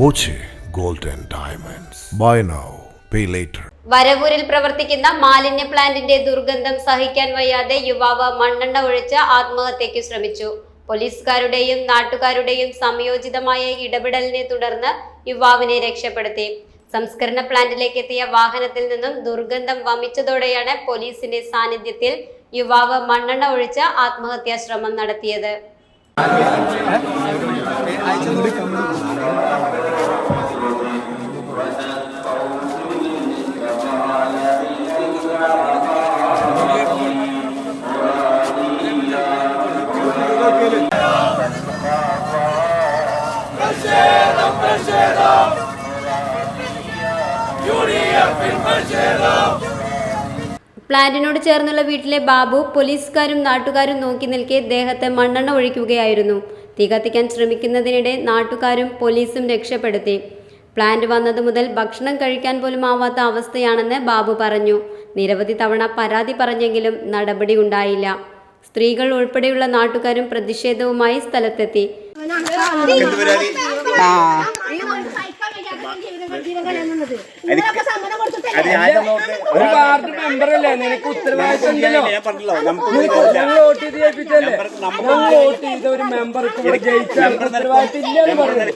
Boche gold and diamonds. Buy now pay later വരവൂരിൽ പ്രവർത്തിക്കുന്ന മാലിന്യ പ്ലാന്റിന്റെ ദുർഗന്ധം സഹിക്കാൻ വയ്യാതെ യുവാവ് മണ്ണെണ്ണ ഒഴിച്ച് ആത്മഹത്യയ്ക്ക് ശ്രമിച്ചു. പോലീസുകാരുടെയും നാട്ടുകാരുടെയും സംയോജിതമായ ഇടപെടലിനെ തുടർന്ന് യുവാവിനെ രക്ഷപ്പെടുത്തി. സംസ്കരണ പ്ലാന്റിലേക്ക് എത്തിയ വാഹനത്തിൽ നിന്നും ദുർഗന്ധം വമിച്ചതോടെയാണ് പോലീസിന്റെ സാന്നിധ്യത്തിൽ യുവാവ് മണ്ണെണ്ണ ഒഴിച്ച് ആത്മഹത്യാ ശ്രമം നടത്തിയത്. ai chân đức không Presidente! Yuri Afin Presidente! പ്ലാന്റിനോട് ചേർന്നുള്ള വീട്ടിലെ ബാബു പോലീസുകാരും നാട്ടുകാരും നോക്കി നിൽക്കെ ദേഹത്തെ മണ്ണെണ്ണ ഒഴിക്കുകയായിരുന്നു. തീ കത്തിക്കാൻ ശ്രമിക്കുന്നതിനിടെ നാട്ടുകാരും പോലീസും രക്ഷപ്പെടുത്തി. പ്ലാന്റ് വന്നതു മുതൽ ഭക്ഷണം കഴിക്കാൻ പോലും ആവാത്ത അവസ്ഥയാണെന്ന് ബാബു പറഞ്ഞു. നിരവധി തവണ പരാതി പറഞ്ഞെങ്കിലും നടപടി ഉണ്ടായില്ല. സ്ത്രീകൾ ഉൾപ്പെടെയുള്ള നാട്ടുകാരും പ്രതിഷേധവുമായി സ്ഥലത്തെത്തി. ആ. ഒരു വാർഡ് നിനക്ക് ഉത്തരവാദിത്വം ഉണ്ടല്ലോ നിനക്ക് ഞങ്ങൾ വോട്ട് ചെയ്ത് ജയിപ്പിച്ചല്ലേ ഞങ്ങൾ വോട്ട് ചെയ്ത ഒരു മെമ്പർക്ക് ഇവിടെ ജയിച്ചാൽ ഉത്തരവാദിത്വം ഇല്ലെന്ന് പറയുന്നത്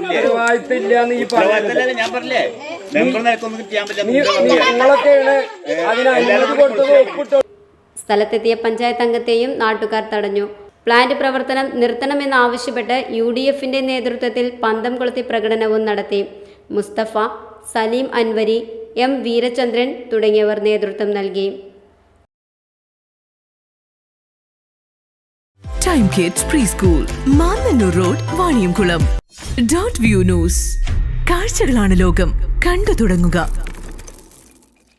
ഉത്തരവാദിത്വം ഇല്ലാന്ന് ഈ പറയുന്നത്. ഞാൻ പറഞ്ഞില്ലേ? മെമ്പർ നിനക്കൊന്നും ചെയ്യാൻ നീ നീ- നിങ്ങളൊക്കെയാണ് അതിന് അനുമതി കൊടുത്തത് ഒപ്പിട്ടോ. സ്ഥലത്തെത്തിയ പഞ്ചായത്ത് അംഗത്തെയും നാട്ടുകാർ തടഞ്ഞു. പ്ലാന്റ് പ്രവർത്തനം നിർത്തണമെന്നാവശ്യപ്പെട്ട് യു ഡി എഫിന്റെ നേതൃത്വത്തിൽ പന്തം കൊളുത്തി പ്രകടനവും നടത്തി. മുസ്തഫ സലീം അൻവരി എം വീരചന്ദ്രൻ തുടങ്ങിയവർ നേതൃത്വം നൽകി. Time kids preschool Mannannur road Vaniyamkulam dot view news കാഴ്ചകളാണ് ലോകം. കണ്ടു തുടങ്ങുക.